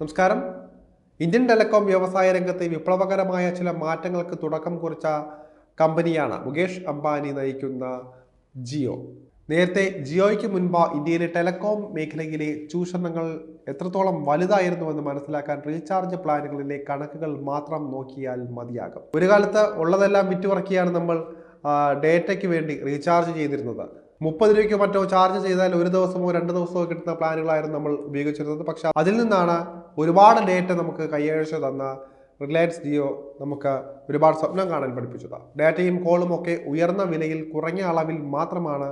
നമസ്കാരം. Indian telecom വ്യവസായ രംഗത്തെ വിപ്ലവകരമായ ചില മാറ്റങ്ങൾക്ക് തുടക്കം കുറിച്ച കമ്പനിയാണ് മുകേഷ് അംബാനി നയിക്കുന്ന ജിയോ. നേരത്തെ ജിയോയ്ക്ക് മുൻപ് ഇന്ത്യയിലെ ടെലികോം മേഖലയിലെ ചൂഷണങ്ങൾ എത്രത്തോളം വലുതായിരുന്നുവെന്ന് മനസ്സിലാക്കാൻ റീചാർജ് പ്ലാനുകളിലെ കണക്കുകൾ മാത്രം നോക്കിയാൽ മതിയാകും. ഒരു കാലത്ത് ഉള്ളതെല്ലാം വിറ്റുപറക്കിയാണ് നമ്മൾ ഡേറ്റയ്ക്ക് വേണ്ടി റീചാർജ് ചെയ്തിരുന്നത്. മുപ്പത് രൂപയ്ക്ക് മറ്റോ ചാർജ് ചെയ്താൽ ഒരു ദിവസമോ രണ്ട് ദിവസമോ കിട്ടുന്ന പ്ലാനുകളായിരുന്നു നമ്മൾ ഉപയോഗിച്ചിരുന്നത്. പക്ഷെ അതിൽ നിന്നാണ് ഒരുപാട് ഡേറ്റ നമുക്ക് കൈയഴിച്ചു തന്ന റിലയൻസ് ജിയോ നമുക്ക് ഒരുപാട് സ്വപ്നം കാണാൻ പഠിപ്പിച്ചത്. ഡാറ്റയും കോളും ഒക്കെ ഉയർന്ന വിലയിൽ കുറഞ്ഞ അളവിൽ മാത്രമാണ്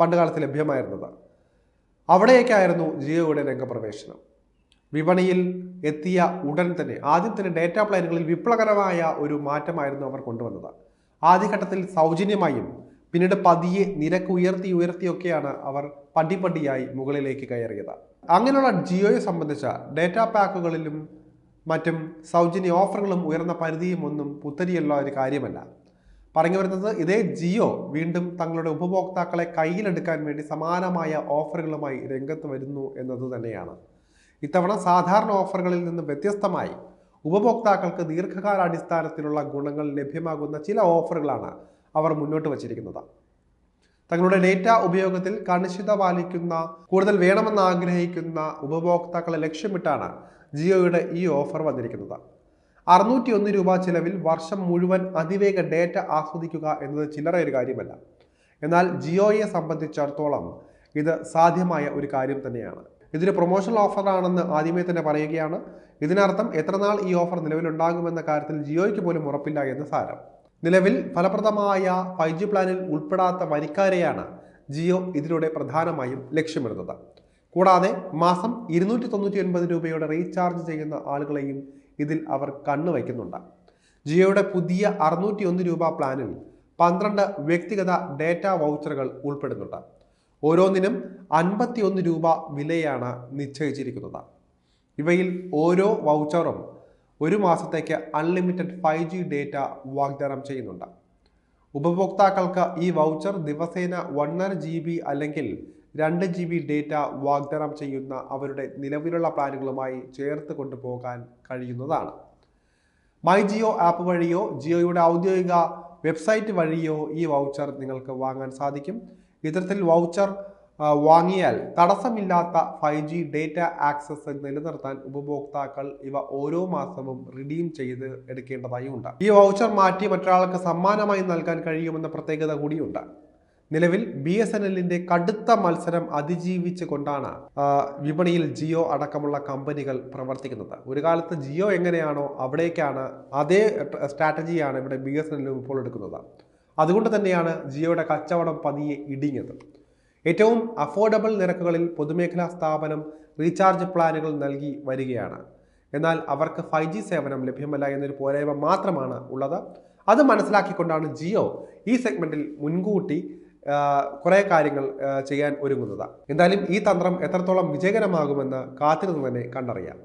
പണ്ടുകാലത്ത് ലഭ്യമായിരുന്നത്. അവിടെയൊക്കെയായിരുന്നു ജിയോയുടെ രംഗപ്രവേശനം. വിപണിയിൽ എത്തിയ ഉടൻ തന്നെ ആദ്യം തന്നെ ഡേറ്റ പ്ലാനുകളിൽ വിപ്ലവകരമായ ഒരു മാറ്റമായിരുന്നു അവർ കൊണ്ടുവന്നത്. ആദ്യഘട്ടത്തിൽ സൗജന്യമായും പിന്നീട് പതിയെ നിരക്ക് ഉയർത്തി ഉയർത്തിയൊക്കെയാണ് അവർ പടിപടിയായി മുകളിലേക്ക് കയറിയത്. അങ്ങനെയുള്ള ജിയോയെ സംബന്ധിച്ച ഡേറ്റ പാക്കുകളിലും മറ്റും സൗജന്യ ഓഫറുകളും ഉയർന്ന പരിധിയും ഒന്നും പുത്തരിയുള്ള ഒരു കാര്യമല്ല. പറഞ്ഞു വരുന്നത് ഇതേ ജിയോ വീണ്ടും തങ്ങളുടെ ഉപഭോക്താക്കളെ കയ്യിലെടുക്കാൻ വേണ്ടി സമാനമായ ഓഫറുകളുമായി രംഗത്ത് വരുന്നു എന്നത് തന്നെയാണ്. ഇത്തവണ സാധാരണ ഓഫറുകളിൽ നിന്ന് വ്യത്യസ്തമായി ഉപഭോക്താക്കൾക്ക് ദീർഘകാലാടിസ്ഥാനത്തിലുള്ള ഗുണങ്ങൾ ലഭ്യമാകുന്ന ചില ഓഫറുകളാണ് അവർ മുന്നോട്ട് വച്ചിരിക്കുന്നത് തങ്ങളുടെ ഡേറ്റ ഉപയോഗത്തിൽ കണിശിത പാലിക്കുന്ന കൂടുതൽ വേണമെന്ന് ആഗ്രഹിക്കുന്ന ഉപഭോക്താക്കളെ ലക്ഷ്യമിട്ടാണ് ജിയോയുടെ ഈ ഓഫർ വന്നിരിക്കുന്നത്. അറുന്നൂറ്റി ഒന്ന് രൂപ ചിലവിൽ വർഷം മുഴുവൻ അതിവേഗ ഡേറ്റ ആസ്വദിക്കുക എന്നത് ചില്ലറ ഒരു കാര്യമല്ല. എന്നാൽ ജിയോയെ സംബന്ധിച്ചിടത്തോളം ഇത് സാധ്യമായ ഒരു കാര്യം തന്നെയാണ്. ഇതൊരു പ്രൊമോഷണൽ ഓഫറാണെന്ന് ആദ്യമേ തന്നെ പറയുകയാണ്. ഇതിനർത്ഥം എത്രനാൾ ഈ ഓഫർ നിലവിലുണ്ടാകുമെന്ന കാര്യത്തിൽ ജിയോയ്ക്ക് പോലും ഉറപ്പില്ല എന്ന് സാരം. നിലവിൽ ഫലപ്രദമായ ഫൈവ് ജി പ്ലാനിൽ ഉൾപ്പെടാത്ത വരിക്കാരെയാണ് ജിയോ ഇതിലൂടെ പ്രധാനമായും ലക്ഷ്യമിടുന്നത്. കൂടാതെ മാസം ഇരുന്നൂറ്റി തൊണ്ണൂറ്റി ഒൻപത് രൂപയുടെ റീചാർജ് ചെയ്യുന്ന ആളുകളെയും ഇതിൽ അവർ കണ്ണുവയ്ക്കുന്നുണ്ട് ജിയോയുടെ പുതിയ അറുന്നൂറ്റി ഒന്ന് രൂപ പ്ലാനിൽ പന്ത്രണ്ട് വ്യക്തിഗത ഡേറ്റ വൗച്ചറുകൾ ഉൾപ്പെടുന്നുണ്ട്. ഓരോന്നിനും അൻപത്തിയൊന്ന് രൂപ വിലയാണ് നിശ്ചയിച്ചിരിക്കുന്നത്. ഇവയിൽ ഓരോ വൗച്ചറും ഒരു മാസത്തേക്ക് അൺലിമിറ്റഡ് ഫൈവ് ജി ഡേറ്റ വാഗ്ദാനം ചെയ്യുന്നുണ്ട്. ഉപഭോക്താക്കൾക്ക് ഈ വൗച്ചർ ദിവസേന ഒന്നര ജി ബി അല്ലെങ്കിൽ രണ്ട് ജി ബി ഡേറ്റ വാഗ്ദാനം ചെയ്യുന്ന അവരുടെ നിലവിലുള്ള പ്ലാനുകളുമായി ചേർത്ത് കൊണ്ടുപോകാൻ കഴിയുന്നതാണ്. മൈ ജിയോ ആപ്പ് വഴിയോ ജിയോയുടെ ഔദ്യോഗിക വെബ്സൈറ്റ് വഴിയോ ഈ വൗച്ചർ നിങ്ങൾക്ക് വാങ്ങാൻ സാധിക്കും. ഇത്തരത്തിൽ വൗച്ചർ വാങ്ങിയാൽ തടസ്സമില്ലാത്ത ഫൈവ് ജി ഡേറ്റ ആക്സസ് നിലനിർത്താൻ ഉപഭോക്താക്കൾ ഇവ ഓരോ മാസവും റിഡീം ചെയ്ത് എടുക്കേണ്ടതായി ഉണ്ട്. ഈ വൗച്ചർ മാറ്റി മറ്റൊരാൾക്ക് സമ്മാനമായി നൽകാൻ കഴിയുമെന്ന പ്രത്യേകത കൂടിയുണ്ട്. നിലവിൽ ബി എസ് എൻ എല്ലിന്റെ കടുത്ത മത്സരം അതിജീവിച്ച് കൊണ്ടാണ് വിപണിയിൽ ജിയോ അടക്കമുള്ള കമ്പനികൾ പ്രവർത്തിക്കുന്നത്. ഒരു കാലത്ത് ജിയോ എങ്ങനെയാണോ അവിടേക്കാണ് അതേ സ്ട്രാറ്റജിയാണ് ഇവിടെ ബി എസ് എൻ എല്ലും ഇപ്പോൾ എടുക്കുന്നത്. അതുകൊണ്ട് തന്നെയാണ് ജിയോയുടെ കച്ചവടം പതിയെ ഇടിഞ്ഞത്. ഏറ്റവും അഫോർഡബിൾ നിരക്കുകളിൽ പൊതുമേഖലാ സ്ഥാപനം റീചാർജ് പ്ലാനുകൾ നൽകി വരികയാണ്. എന്നാൽ അവർക്ക് ഫൈവ് ജി സേവനം ലഭ്യമല്ല എന്നൊരു പോരായ്മ മാത്രമാണ് ഉള്ളത്. അത് മനസ്സിലാക്കിക്കൊണ്ടാണ് ജിയോ ഈ സെഗ്മെന്റിൽ മുൻകൂട്ടി കുറേ കാര്യങ്ങൾ ചെയ്യാൻ ഒരുങ്ങുന്നത്. എന്തായാലും ഈ തന്ത്രം എത്രത്തോളം വിജയകരമാകുമെന്ന് കാത്തിരുന്ന് തന്നെ കണ്ടറിയാം.